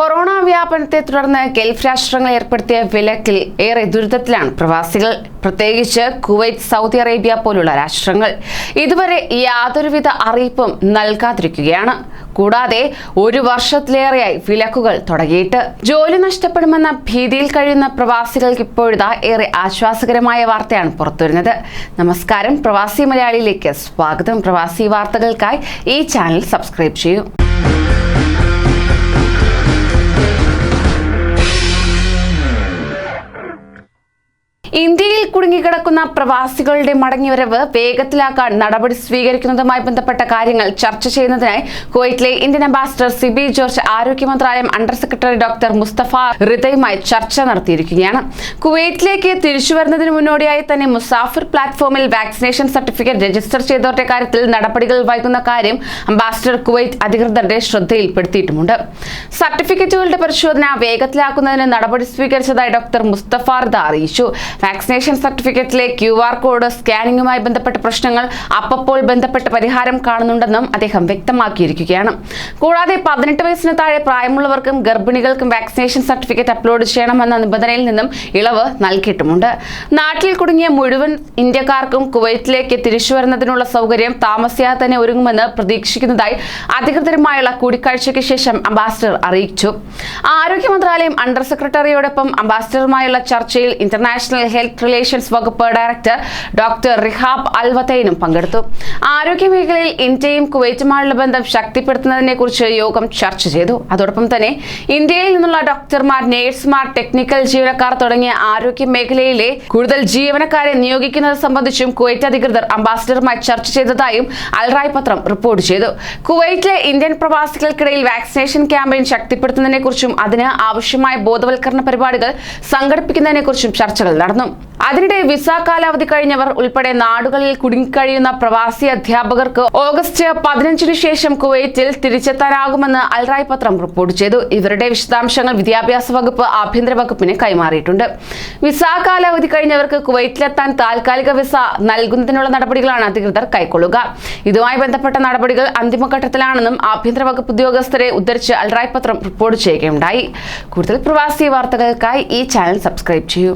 Corona വ്യാപനത്തെ തുടർന്ന് Gulf രാഷ്ട്രങ്ങൾ ഏർപ്പെടുത്തിയ വിലക്കിൽ ഏറെ ദുരിതത്തിലാണ് പ്രവാസികൾ. പ്രത്യേകിച്ച് കുവൈറ്റ് സൗദി അറേബ്യ പോലുള്ള രാഷ്ട്രങ്ങൾ ഇതുവരെ യാതൊരുവിധ അറിയിപ്പും നൽകാതിരിക്കുകയാണ്. കൂടാതെ ഒരു വർഷത്തിലേറെയായി വിലക്കുകൾ തുടങ്ങിയിട്ട്. ജോലി നഷ്ടപ്പെടുമെന്ന ഭീതിയിൽ കഴിയുന്ന പ്രവാസികൾക്ക് ഇപ്പോഴിതാ ഏറെ ആശ്വാസകരമായ വാർത്തയാണ് പുറത്തുവരുന്നത്. നമസ്കാരം പ്രവാസി മലയാളിയിലേക്ക് സ്വാഗതം. പ്രവാസി വാർത്തകൾക്കായി ഈ ചാനൽ സബ്സ്ക്രൈബ് ചെയ്യൂ. ഇന്ത്യയിൽ കുടുങ്ങിക്കിടക്കുന്ന പ്രവാസികളുടെ മടങ്ങിവരവ് വേഗത്തിലാക്കാൻ നടപടി സ്വീകരിക്കുന്നതുമായി ബന്ധപ്പെട്ട കാര്യങ്ങൾ ചർച്ച ചെയ്യുന്നതിനായി കുവൈറ്റിലെ ഇന്ത്യൻ അംബാസിഡർ സിബി ജോർജ് ആരോഗ്യ മന്ത്രാലയം അണ്ടർ സെക്രട്ടറി ഡോക്ടർ മുസ്തഫ റിതയുമായി ചർച്ച നടത്തിയിരിക്കുകയാണ്. കുവൈറ്റിലേക്ക് തിരിച്ചു വരുന്നതിന് മുന്നോടിയായി തന്നെ മുസാഫിർ പ്ലാറ്റ്ഫോമിൽ വാക്സിനേഷൻ സർട്ടിഫിക്കറ്റ് രജിസ്റ്റർ ചെയ്തവരുടെ കാര്യത്തിൽ നടപടികൾ വൈകുന്ന കാര്യം അംബാസിഡർ കുവൈറ്റ് അധികൃതരുടെ ശ്രദ്ധയിൽപ്പെടുത്തിയിട്ടുമുണ്ട്. സർട്ടിഫിക്കറ്റുകളുടെ പരിശോധന വേഗത്തിലാക്കുന്നതിന് നടപടി സ്വീകരിച്ചതായി ഡോക്ടർ മുസ്തഫ റിത അറിയിച്ചു. വാക്സിനേഷൻ സർട്ടിഫിക്കറ്റിലെ ക്യു ആർ കോഡ് സ്കാനിങ്ങുമായി ബന്ധപ്പെട്ട പ്രശ്നങ്ങൾ അപ്പപ്പോൾ ബന്ധപ്പെട്ട് പരിഹാരം കാണുന്നുണ്ടെന്നും അദ്ദേഹം വ്യക്തമാക്കിയിരിക്കുകയാണ്. കൂടാതെ പതിനെട്ട് വയസ്സിന് താഴെ പ്രായമുള്ളവർക്കും ഗർഭിണികൾക്കും വാക്സിനേഷൻ സർട്ടിഫിക്കറ്റ് അപ്ലോഡ് ചെയ്യണമെന്ന നിബന്ധനയിൽ നിന്നും ഇളവ് നൽകിയിട്ടുമുണ്ട്. നാട്ടിൽ കുടുങ്ങിയ മുഴുവൻ ഇന്ത്യക്കാർക്കും കുവൈറ്റിലേക്ക് തിരിച്ചു വരുന്നതിനുള്ള സൗകര്യം താമസിയാതെ തന്നെ ഒരുങ്ങുമെന്ന് പ്രതീക്ഷിക്കുന്നതായി അധികൃതരുമായുള്ള കൂടിക്കാഴ്ചയ്ക്ക് ശേഷം അംബാസിഡർ അറിയിച്ചു. ആരോഗ്യ മന്ത്രാലയം അണ്ടർ സെക്രട്ടറിയോടൊപ്പം അംബാസിഡറുമായുള്ള ചർച്ചയിൽ ഇന്റർനാഷണൽ ഹെൽത്ത് റിലേഷൻസ് വകുപ്പ് ഡയറക്ടർ ഡോക്ടർ റിഹാബ് അൽവത്തൈനും പങ്കെടുത്തു. ആരോഗ്യ മേഖലയിൽ ഇന്ത്യയും കുവൈറ്റുമായുള്ള ബന്ധം ശക്തിപ്പെടുത്തുന്നതിനെ കുറിച്ച് യോഗം ചർച്ച ചെയ്തു. അതോടൊപ്പം തന്നെ ഇന്ത്യയിൽ നിന്നുള്ള ഡോക്ടർമാർ നേഴ്സുമാർ ടെക്നിക്കൽ ജീവനക്കാർ തുടങ്ങിയ ആരോഗ്യ മേഖലയിലെ കൂടുതൽ ജീവനക്കാരെ നിയോഗിക്കുന്നത് സംബന്ധിച്ചും കുവൈറ്റ് അധികൃതർ അംബാസിഡറുമായി ചർച്ച ചെയ്തതായും അൽറായ് പത്രം റിപ്പോർട്ട് ചെയ്തു. കുവൈറ്റിലെ ഇന്ത്യൻ പ്രവാസികൾക്കിടയിൽ വാക്സിനേഷൻ ക്യാമ്പയിൻ ശക്തിപ്പെടുത്തുന്നതിനെക്കുറിച്ചും അതിന് ആവശ്യമായ ബോധവൽക്കരണ പരിപാടികൾ സംഘടിപ്പിക്കുന്നതിനെക്കുറിച്ചും ചർച്ചകൾ നടന്നു. അതിനിടെ വിസ കാലാവധി കഴിഞ്ഞവർ ഉൾപ്പെടെ നാടുകളിൽ കുടുങ്ങിക്കഴിയുന്ന പ്രവാസി അധ്യാപകർക്ക് ഓഗസ്റ്റ് പതിനഞ്ചിനു ശേഷം കുവൈറ്റിൽ തിരിച്ചെത്താനാകുമെന്ന് അൽറായ് പത്രം റിപ്പോർട്ട് ചെയ്തു. ഇവരുടെ വിശദാംശങ്ങൾ വിദ്യാഭ്യാസ വകുപ്പ് ആഭ്യന്തര വകുപ്പിന് കൈമാറിയിട്ടുണ്ട്. വിസ കാലാവധി കഴിഞ്ഞവർക്ക് കുവൈറ്റിലെത്താൻ താൽക്കാലിക വിസ നൽകുന്നതിനുള്ള നടപടികളാണ് അധികൃതർ കൈക്കൊള്ളുക. ഇതുമായി ബന്ധപ്പെട്ട നടപടികൾ അന്തിമഘട്ടത്തിലാണെന്നും ആഭ്യന്തര വകുപ്പ് ഉദ്യോഗസ്ഥരെ ഉദ്ധരിച്ച് അൽറായ് പത്രം റിപ്പോർട്ട് ചെയ്യുകയുണ്ടായി. കൂടുതൽ പ്രവാസി വാർത്തകൾക്കായി ഈ ചാനൽ സബ്സ്ക്രൈബ് ചെയ്യൂ.